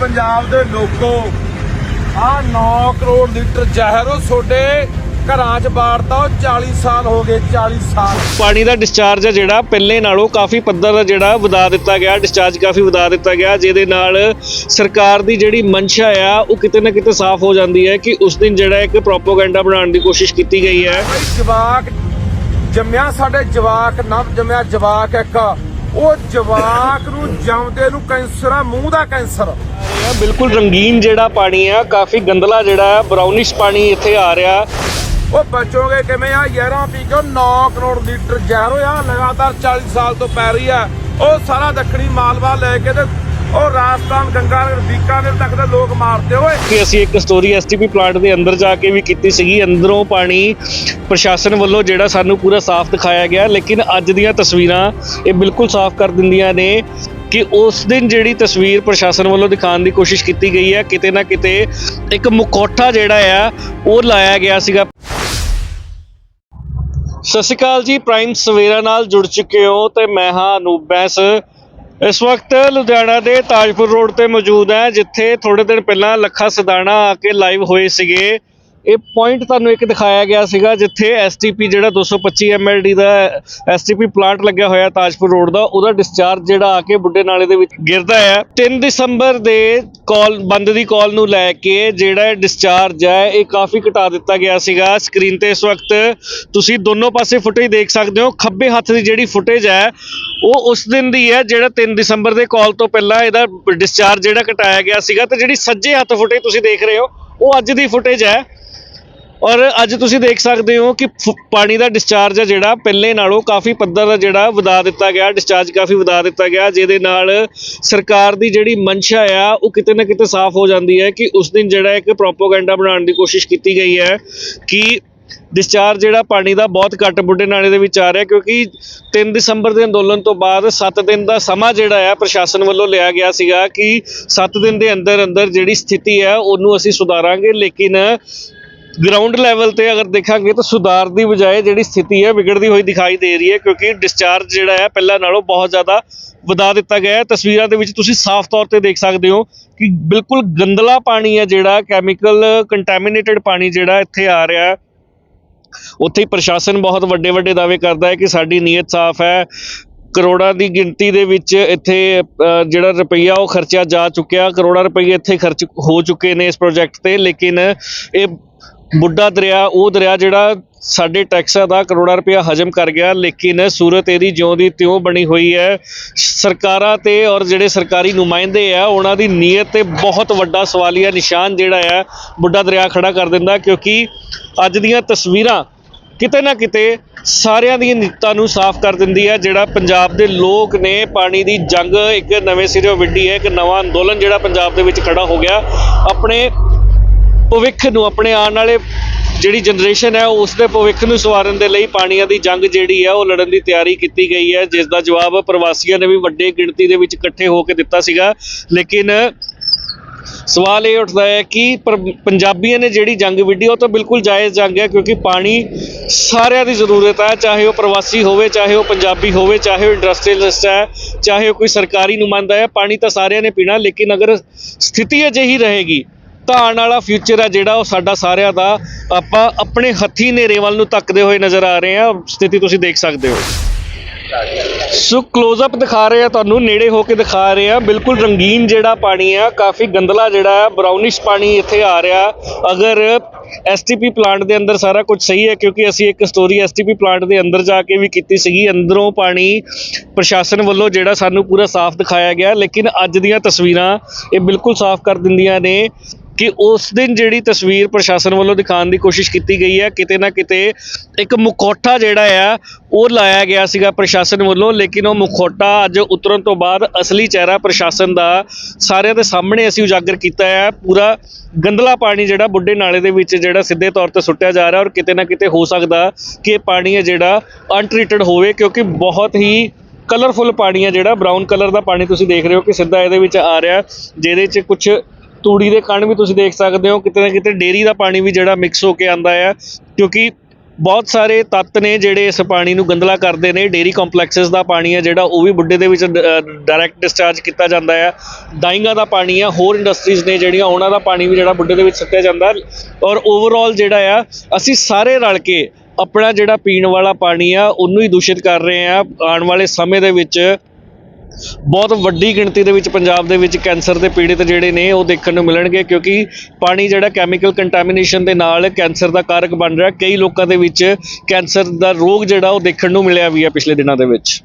ਪੰਜਾਬ ਦੇ ਲੋਕੋ ਆ 9 ਕਰੋੜ ਲੀਟਰ ਜ਼ਹਿਰ ਉਹ ਤੁਹਾਡੇ ਘਰਾਂ 'ਚ ਬਾੜਤਾ ਉਹ 40 ਸਾਲ ਹੋ ਗਏ 40 ਸਾਲ। ਪਾਣੀ ਦਾ ਡਿਸਚਾਰਜ ਹੈ ਜਿਹੜਾ ਪਹਿਲੇ ਨਾਲੋਂ ਕਾਫੀ ਪੱਧਰ ਦਾ ਜਿਹੜਾ ਵਧਾ ਦਿੱਤਾ ਗਿਆ ਡਿਸਚਾਰਜ ਕਾਫੀ ਵਧਾ ਦਿੱਤਾ ਗਿਆ ਜਿਹਦੇ ਨਾਲ ਸਰਕਾਰ ਦੀ ਜਿਹੜੀ ਮਨਸ਼ਾ ਆ ਉਹ ਕਿਤੇ ਨਾ ਕਿਤੇ ਸਾਫ਼ ਹੋ ਜਾਂਦੀ ਹੈ ਕਿ ਉਸ ਦਿਨ ਜਿਹੜਾ ਇੱਕ ਪ੍ਰੋਪਾਗੈਂਡਾ ਬਣਾਉਣ ਦੀ ਕੋਸ਼ਿਸ਼ ਕੀਤੀ ਗਈ ਹੈ। ਜਵਾਕ ਜੰਮਿਆ ਸਾਡੇ ਜਵਾਕ ਨਵ ਜੰਮਿਆ ਜਵਾਕ ਇੱਕ। ਉਹ ਜਵਾਕ ਨੂੰ ਜੰਮਦੇ ਨੂੰ ਕੈਂਸਰ ਆ ਮੂੰਹ ਦਾ ਕੈਂਸਰ। ਇਹ ਬਿਲਕੁਲ ਰੰਗੀਨ ਜਿਹੜਾ ਪਾਣੀ ਆ ਕਾਫੀ ਗੰਦਲਾ ਜਿਹੜਾ ਬਰਾਊਨਿਸ਼ ਪਾਣੀ ਇੱਥੇ ਆ ਰਿਹਾ। ਉਹ ਬਚੋਗੇ ਕਿਵੇਂ ਆ? ਯਾਰਾਂ ਪੀ ਕੇ 9 ਕਰੋੜ ਲੀਟਰ ਜ਼ਹਿਰ ਹੋਇਆ ਲਗਾਤਾਰ 40 ਸਾਲ ਤੋਂ ਪੈ ਰਹੀ ਆ। ਉਹ ਸਾਰਾ ਦੱਖਣੀ ਮਾਲਵਾ ਲੈ ਕੇ ਤੇ ਉਹ ਰਾਜਸਥਾਨ ਗੰਗਾ ਬੀਕਾਨੇਰ ਤੱਕ ਦੇ ਲੋਕ ਮਾਰਦੇ ਓਏ। ਕਿ ਅਸੀਂ ਇੱਕ ਸਟੋਰੀ ਐਸਟੀਪੀ ਪਲਾਂਟ ਦੇ ਅੰਦਰ ਜਾ ਕੇ ਵੀ ਕੀਤੀ ਸੀਗੀ, ਅੰਦਰੋਂ ਪਾਣੀ ਪ੍ਰਸ਼ਾਸਨ ਵੱਲੋਂ ਜਿਹੜਾ ਸਾਨੂੰ ਪੂਰਾ ਸਾਫ਼ ਦਿਖਾਇਆ ਗਿਆ, ਲੇਕਿਨ ਅੱਜ ਦੀਆਂ ਤਸਵੀਰਾਂ ਇਹ ਬਿਲਕੁਲ ਸਾਫ਼ ਕਰ ਦਿੰਦੀਆਂ ਨੇ ਕਿ ਉਸ ਦਿਨ ਜਿਹੜੀ ਤਸਵੀਰ ਪ੍ਰਸ਼ਾਸਨ ਵੱਲੋਂ ਦਿਖਾਉਣ ਦੀ ਕੋਸ਼ਿਸ਼ ਕੀਤੀ ਗਈ ਹੈ, ਕਿਤੇ ਨਾ ਕਿਤੇ ਇੱਕ ਮੁਖੌਟਾ ਜਿਹੜਾ ਆ, ਉਹ ਲਾਇਆ ਗਿਆ ਸੀਗਾ। ਸਤਿ ਸ਼੍ਰੀ ਅਕਾਲ ਜੀ ਪ੍ਰਾਈਮ ਸਵੇਰਾ ਨਾਲ ਜੁੜ ਚੁੱਕੇ ਹੋ ਤੇ ਮੈਂ ਹਾਂ ਅਨੂਪ ਬੈਂਸ। ਇਸ ਵਕਤ ਲੁਧਿਆਣਾ ਦੇ ਤਾਜਪੁਰ ਰੋਡ ਤੇ ਮੌਜੂਦ ਹੈ, ਜਿੱਥੇ ਥੋੜੇ ਦਿਨ ਪਹਿਲਾਂ ਲੱਖਾ ਸਦਾਣਾ ਆ ਕੇ ਲਾਈਵ ਹੋਏ ਸੀਗੇ। ਇਹ ਪੁਆਇੰਟ ਤੁਹਾਨੂੰ ਇੱਕ ਦਿਖਾਇਆ ਗਿਆ ਸੀਗਾ ਜਿੱਥੇ ਐਸਟੀਪੀ ਜਿਹੜਾ 225 ਐਮਐਲਡੀ ਦਾ ਐਸਟੀਪੀ ਪਲਾਂਟ ਲੱਗਿਆ ਹੋਇਆ ਤਾਜਪੁਰ ਰੋਡ ਦਾ, ਉਹਦਾ ਡਿਸਚਾਰਜ ਜਿਹੜਾ ਆ ਕੇ ਬੁੱਢੇ ਨਾਲੇ ਦੇ ਵਿੱਚ ਗਿਰਦਾ ਹੈ 3 ਦਸੰਬਰ ਦੇ ਕਾਲ ਬੰਦ ਦੀ ਕਾਲ ਨੂੰ ਲੈ ਕੇ ਜਿਹੜਾ ਡਿਸਚਾਰਜ ਹੈ ਇਹ ਕਾਫੀ ਘਟਾ ਦਿੱਤਾ ਗਿਆ ਸੀਗਾ। ਸਕਰੀਨ ਤੇ ਇਸ ਵਕਤ ਤੁਸੀਂ ਦੋਨੋਂ ਪਾਸੇ ਫੁਟੇਜ ਦੇਖ ਸਕਦੇ ਹੋ। ਖੱਬੇ ਹੱਥ ਦੀ ਜਿਹੜੀ ਫੁਟੇਜ ਹੈ ਉਹ ਉਸ ਦਿਨ ਦੀ ਹੈ ਜਿਹੜਾ 3 ਦਸੰਬਰ ਦੇ ਕਾਲ ਤੋਂ ਪਹਿਲਾਂ ਇਹਦਾ ਡਿਸਚਾਰਜ ਜਿਹੜਾ ਘਟਾਇਆ ਗਿਆ ਸੀਗਾ। ਤੇ ਜਿਹੜੀ ਸੱਜੇ ਹੱਥ ਫੁਟੇਜ ਤੁਸੀਂ ਦੇਖ ਰਹੇ ਹੋ, ਉਹ ਅੱਜ ਦੀ ਫੁਟੇਜ ਹੈ ਔਰ ਅੱਜ ਤੁਸੀਂ ਦੇਖ ਸਕਦੇ ਹੋ ਕਿ ਫੁ- ਪਾਣੀ ਦਾ ਡਿਸਚਾਰਜ ਹੈ ਜਿਹੜਾ ਪਹਿਲੇ ਨਾਲੋਂ ਕਾਫੀ ਪੱਧਰ ਦਾ ਜਿਹੜਾ ਵਧਾ ਦਿੱਤਾ ਗਿਆ ਡਿਸਚਾਰਜ ਕਾਫੀ ਵਧਾ ਦਿੱਤਾ ਗਿਆ, ਜਿਹਦੇ ਨਾਲ ਸਰਕਾਰ ਦੀ ਜਿਹੜੀ ਮਨਸ਼ਾ ਆ, ਉਹ ਕਿਤੇ ਨਾ ਕਿਤੇ ਸਾਫ਼ ਹੋ ਜਾਂਦੀ ਹੈ ਕਿ ਉਸ ਦਿਨ ਜਿਹੜਾ ਇੱਕ ਪ੍ਰੋਪਾਗੈਂਡਾ ਬਣਾਉਣ ਦੀ ਕੋਸ਼ਿਸ਼ ਕੀਤੀ ਗਈ ਹੈ ਕਿ ਡਿਸਚਾਰਜ ਜਿਹੜਾ ਪਾਣੀ ਦਾ ਬਹੁਤ ਘੱਟ ਬੁੱਢੇ ਨਾਲੇ ਦੇ ਵਿੱਚ ਆ ਰਿਹਾ, ਕਿਉਂਕਿ 3 ਦਸੰਬਰ ਦੇ ਅੰਦੋਲਨ ਤੋਂ ਬਾਅਦ 7 ਦਿਨ ਦਾ ਸਮਾਂ ਜਿਹੜਾ ਆ, ਪ੍ਰਸ਼ਾਸਨ ਵੱਲੋਂ ਲਿਆ ਗਿਆ ਸੀਗਾ ਕਿ 7 ਦਿਨ ਦੇ ਅੰਦਰ ਅੰਦਰ ਜਿਹੜੀ ਸਥਿਤੀ ਹੈ, ਉਹਨੂੰ ਅਸੀਂ ਸੁਧਾਰਾਂਗੇ, ਲੇਕਿਨ ਗਰਾਊਂਡ ਲੈਵਲ ਤੇ ਅਗਰ ਦੇਖਾਂਗੇ ਤਾਂ ਸੁਧਾਰ ਦੀ ਬਜਾਏ ਜਿਹੜੀ ਸਥਿਤੀ ਹੈ ਵਿਗੜਦੀ ਹੋਈ ਦਿਖਾਈ ਦੇ ਰਹੀ ਹੈ ਕਿਉਂਕਿ ਡਿਸਚਾਰਜ ਜਿਹੜਾ ਹੈ ਪਹਿਲਾਂ ਨਾਲੋਂ ਬਹੁਤ ਜ਼ਿਆਦਾ ਵਧਾ ਦਿੱਤਾ ਗਿਆ ਹੈ। ਤਸਵੀਰਾਂ ਦੇ ਵਿੱਚ ਤੁਸੀਂ ਸਾਫ਼ ਤੌਰ ਤੇ ਦੇਖ ਸਕਦੇ ਹੋ ਕਿ ਬਿਲਕੁਲ ਗੰਦਲਾ ਪਾਣੀ ਹੈ ਜਿਹੜਾ ਕੈਮੀਕਲ ਕੰਟੈਮੀਨੇਟਡ ਪਾਣੀ ਜਿਹੜਾ ਇੱਥੇ ਆ ਰਿਹਾ ਹੈ। ਉੱਥੇ ਹੀ ਪ੍ਰਸ਼ਾਸਨ ਬਹੁਤ ਵੱਡੇ ਵੱਡੇ ਦਾਅਵੇ ਕਰਦਾ ਹੈ ਕਿ ਸਾਡੀ ਨੀਅਤ ਸਾਫ਼ ਹੈ। ਕਰੋੜਾਂ ਦੀ ਗਿਣਤੀ ਦੇ ਵਿੱਚ ਇੱਥੇ ਜਿਹੜਾ ਰੁਪਈਆ ਉਹ ਖਰਚਿਆ ਜਾ ਚੁੱਕਿਆ। ਕਰੋੜਾਂ ਰੁਪਈਏ ਇੱਥੇ ਖਰਚ ਹੋ ਚੁੱਕੇ ਨੇ ਇਸ ਪ੍ਰੋਜੈਕਟ ਤੇ, ਲੇਕਿਨ ਇਹ ਬੁੱਢਾ ਦਰਿਆ, ਉਹ ਦਰਿਆ ਜਿਹੜਾ ਸਾਡੇ ਟੈਕਸਾਂ ਦਾ ਕਰੋੜਾਂ ਰੁਪਇਆ ਹਜਮ ਕਰ ਗਿਆ, ਲੇਕਿਨ ਸੂਰਤ ਇਹਦੀ ਜਿਉਂ ਦੀ ਤਿਉਂ ਬਣੀ ਹੋਈ ਹੈ। ਸਰਕਾਰਾਂ ਤੇ ਔਰ ਜਿਹੜੇ ਸਰਕਾਰੀ ਨੁਮਾਇੰਦੇ ਆ, ਉਹਨਾਂ ਦੀ ਨੀਅਤ ਤੇ ਬਹੁਤ ਵੱਡਾ ਸਵਾਲੀਆ ਨਿਸ਼ਾਨ ਜਿਹੜਾ ਹੈ ਬੁੱਢਾ ਦਰਿਆ ਖੜਾ ਕਰ ਦਿੰਦਾ, ਕਿਉਂਕਿ ਅੱਜ ਦੀਆਂ ਤਸਵੀਰਾਂ ਕਿਤੇ ਨਾ ਕਿਤੇ ਸਾਰਿਆਂ ਦੀਆਂ ਨੀਤਾਂ ਨੂੰ ਸਾਫ਼ ਕਰ ਦਿੰਦੀ ਹੈ, ਜਿਹੜਾ ਪੰਜਾਬ ਦੇ ਲੋਕ ਨੇ ਪਾਣੀ ਦੀ ਜੰਗ, ਇੱਕ ਨਵੇਂ ਸਿਰੋਂ ਵਿੱਢੀ ਹੈ, ਇੱਕ ਨਵਾਂ ਅੰਦੋਲਨ ਜਿਹੜਾ ਪੰਜਾਬ ਦੇ ਵਿੱਚ ਖੜਾ ਹੋ ਗਿਆ। ਆਪਣੇ ਭਵਿੱਖ ਨੂੰ ਆਪਣੇ ਆਉਣ ਵਾਲੇ ਜਿਹੜੀ ਜਨਰੇਸ਼ਨ ਹੈ, ਉਸ ਦੇ ਭਵਿੱਖ ਨੂੰ ਸਵਾਰਨ ਦੇ ਲਈ ਪਾਣੀਆਂ ਦੀ ਜੰਗ ਜਿਹੜੀ ਹੈ, ਉਹ ਲੜਨ ਦੀ ਤਿਆਰੀ ਕੀਤੀ ਗਈ ਹੈ, ਜਿਸ ਦਾ ਜਵਾਬ ਪ੍ਰਵਾਸੀਆਂ ਨੇ ਵੀ ਵੱਡੇ ਗਿਣਤੀ ਦੇ ਵਿੱਚ ਇਕੱਠੇ ਹੋ ਕੇ ਦਿੱਤਾ ਸੀਗਾ। ਲੇਕਿਨ ਸਵਾਲ ਇਹ ਉੱਠਦਾ ਹੈ ਕਿ ਪਰ- ਪੰਜਾਬੀਆਂ ਨੇ ਜਿਹੜੀ ਜੰਗ ਵਿੱਢੀ, ਉਹ ਤਾਂ ਬਿਲਕੁਲ ਜਾਇਜ਼ ਜੰਗ ਹੈ, ਕਿਉਂਕਿ ਪਾਣੀ ਸਾਰਿਆਂ ਦੀ ਜ਼ਰੂਰਤ ਹੈ, ਚਾਹੇ ਉਹ ਪ੍ਰਵਾਸੀ ਹੋਵੇ, ਚਾਹੇ ਉਹ ਪੰਜਾਬੀ ਹੋਵੇ, ਚਾਹੇ ਉਹ ਇੰਡਸਟਰੀਅਲਿਸਟ ਹੈ, ਚਾਹੇ ਉਹ ਕੋਈ ਸਰਕਾਰੀ ਨੁਮਾਇੰਦਾ ਹੈ, ਪਾਣੀ ਤਾਂ ਸਾਰਿਆਂ ਨੇ ਪੀਣਾ, ਲੇਕਿਨ ਅਗਰ ਸਥਿਤੀ ਅਜਿਹੀ ਰਹੇਗੀ ਤਾਂ ਆਉਣ ਵਾਲਾ ਫਿਊਚਰ ਆ ਜਿਹੜਾ ਉਹ ਸਾਡਾ ਸਾਰਿਆਂ ਦਾ। ਆਪਾਂ ਆਪਣੇ ਹੱਥੀ ਨੇਰੇ ਵੱਲ ਨੂੰ ਤੱਕਦੇ ਹੋਏ ਨਜ਼ਰ ਆ ਰਹੇ ਹਾਂ। ਸਥਿਤੀ ਤੁਸੀਂ ਦੇਖ ਸਕਦੇ ਹੋ। ਸੋ ਕਲੋਜ਼-ਅਪ ਦਿਖਾ ਰਹੇ ਆ ਤੁਹਾਨੂੰ, ਨੇੜੇ ਹੋ ਕੇ ਦਿਖਾ ਰਹੇ ਆ ਬਿਲਕੁਲ ਰੰਗੀਨ ਜਿਹੜਾ ਪਾਣੀ ਆ, ਕਾਫੀ ਗੰਦਲਾ ਜਿਹੜਾ ਆ ਬਰਾਊਨਿਸ਼ ਪਾਣੀ ਇੱਥੇ ਆ ਰਿਹਾ। ਅਗਰ ਐਸਟੀਪੀ ਪਲਾਂਟ ਦੇ ਅੰਦਰ ਸਾਰਾ ਕੁਝ ਸਹੀ ਹੈ, ਕਿਉਂਕਿ ਅਸੀਂ ਇੱਕ ਸਟੋਰੀ ਐਸਟੀਪੀ ਪਲਾਂਟ ਦੇ ਅੰਦਰ ਜਾ ਕੇ ਵੀ ਕੀਤੀ ਸੀਗੀ। ਅੰਦਰੋਂ ਪਾਣੀ ਪ੍ਰਸ਼ਾਸਨ ਵੱਲੋਂ ਜਿਹੜਾ ਸਾਨੂੰ ਪੂਰਾ ਸਾਫ਼ ਦਿਖਾਇਆ ਗਿਆ। ਲੇਕਿਨ ਅੱਜ ਦੀਆਂ ਤਸਵੀਰਾਂ ਇਹ ਬਿਲਕੁਲ ਸਾਫ਼ ਕਰ ਦਿੰਦੀਆਂ ਨੇ। ਕਿ ਉਸ ਦਿਨ ਜਿਹੜੀ ਤਸਵੀਰ ਪ੍ਰਸ਼ਾਸਨ ਵੱਲੋਂ ਦਿਖਾਉਣ ਦੀ ਕੋਸ਼ਿਸ਼ ਕੀਤੀ ਗਈ ਹੈ, ਕਿਤੇ ਨਾ ਕਿਤੇ ਇੱਕ ਮੁਖੌਟਾ ਜਿਹੜਾ ਆ, ਉਹ ਲਾਇਆ ਗਿਆ ਸੀਗਾ ਪ੍ਰਸ਼ਾਸਨ ਵੱਲੋਂ, ਲੇਕਿਨ ਉਹ ਮੁਖੌਟਾ ਅੱਜ ਉਤਰਨ ਤੋਂ ਬਾਅਦ ਅਸਲੀ ਚਿਹਰਾ ਪ੍ਰਸ਼ਾਸਨ ਦਾ ਸਾਰਿਆਂ ਦੇ ਸਾਹਮਣੇ ਅਸੀਂ ਉਜਾਗਰ ਕੀਤਾ ਹੈ। ਪੂਰਾ ਗੰਦਲਾ ਪਾਣੀ ਜਿਹੜਾ ਬੁੱਢੇ ਨਾਲੇ ਦੇ ਵਿੱਚ ਜਿਹੜਾ ਸਿੱਧੇ ਤੌਰ ਤੇ ਸੁੱਟਿਆ ਜਾ ਰਿਹਾ ਔਰ ਕਿਤੇ ਨਾ ਕਿਤੇ ਹੋ ਸਕਦਾ ਕਿ ਇਹ ਪਾਣੀ ਹੈ ਜਿਹੜਾ ਅਨਟ੍ਰੀਟਡ ਹੋਵੇ, ਕਿਉਂਕਿ ਬਹੁਤ ਹੀ ਕਲਰਫੁੱਲ ਪਾਣੀ ਹੈ ਜਿਹੜਾ ਬਰਾਊਨ ਕਲਰ ਦਾ ਪਾਣੀ ਤੁਸੀਂ ਦੇਖ ਰਹੇ ਹੋ ਕਿ ਸਿੱਧਾ ਇਹਦੇ ਵਿੱਚ ਆ ਰਿਹਾ, ਜਿਹਦੇ 'ਚ ਕੁਝ ਤੂੜੀ ਦੇ ਕਣ ਵੀ ਤੁਸੀਂ ਦੇਖ ਸਕਦੇ ਹੋ, ਕਿਤੇ ਨਾ ਕਿਤੇ ਡੇਰੀ ਦਾ ਪਾਣੀ ਵੀ ਜਿਹੜਾ ਮਿਕਸ ਹੋ ਕੇ ਆਂਦਾ ਹੈ ਕਿਉਂਕਿ ਬਹੁਤ ਸਾਰੇ ਤੱਤ ਨੇ ਜਿਹੜੇ ਇਸ ਪਾਣੀ ਨੂੰ ਗੰਦਲਾ ਕਰਦੇ ਨੇ, ਡੇਰੀ ਕੰਪਲੈਕਸਸ ਦਾ ਪਾਣੀ ਹੈ ਜਿਹੜਾ, ਉਹ ਵੀ ਬੁੱਢੇ ਦੇ ਵਿੱਚ ਡਾਇਰੈਕਟ ਡਿਸਚਾਰਜ ਕੀਤਾ ਜਾਂਦਾ ਹੈ ਡਾਈਂਗਾ ਦਾ ਪਾਣੀ ਹੈ ਹੋਰ ਇੰਡਸਟਰੀਜ਼ ਨੇ ਜਿਹੜੀਆਂ, ਉਹਨਾਂ ਦਾ ਪਾਣੀ ਵੀ ਜਿਹੜਾ ਬੁੱਢੇ ਦੇ ਵਿੱਚ ਸੁੱਟਿਆ ਜਾਂਦਾ। ਔਰ ਓਵਰਆਲ ਜਿਹੜਾ ਆ, ਅਸੀਂ ਸਾਰੇ ਰਲ ਕੇ ਆਪਣਾ ਜਿਹੜਾ ਪੀਣ ਵਾਲਾ ਪਾਣੀ ਆ, ਉਹਨੂੰ ਹੀ ਦੂਸ਼ਿਤ ਕਰ ਰਹੇ ਆ, ਆਉਣ ਵਾਲੇ ਸਮੇਂ ਦੇ ਵਿੱਚ ਬਹੁਤ ਵੱਡੀ ਗਿਣਤੀ ਦੇ ਵਿੱਚ ਪੰਜਾਬ ਦੇ ਵਿੱਚ ਕੈਂਸਰ ਦੇ ਪੀੜਿਤ ਜਿਹੜੇ ਨੇ ਉਹ ਦੇਖਣ ਨੂੰ ਮਿਲਣਗੇ, ਕਿਉਂਕਿ ਪਾਣੀ ਜਿਹੜਾ ਕੈਮੀਕਲ ਕੰਟੈਮੀਨੇਸ਼ਨ ਦੇ ਨਾਲ ਕੈਂਸਰ ਦਾ ਕਾਰਕ ਬਣ ਰਿਹਾ, ਕਈ ਲੋਕਾਂ ਦੇ ਵਿੱਚ ਕੈਂਸਰ ਦਾ ਰੋਗ ਜਿਹੜਾ ਉਹ ਦੇਖਣ ਨੂੰ ਮਿਲਿਆ ਵੀ ਹੈ ਪਿਛਲੇ ਦਿਨਾਂ ਦੇ ਵਿੱਚ।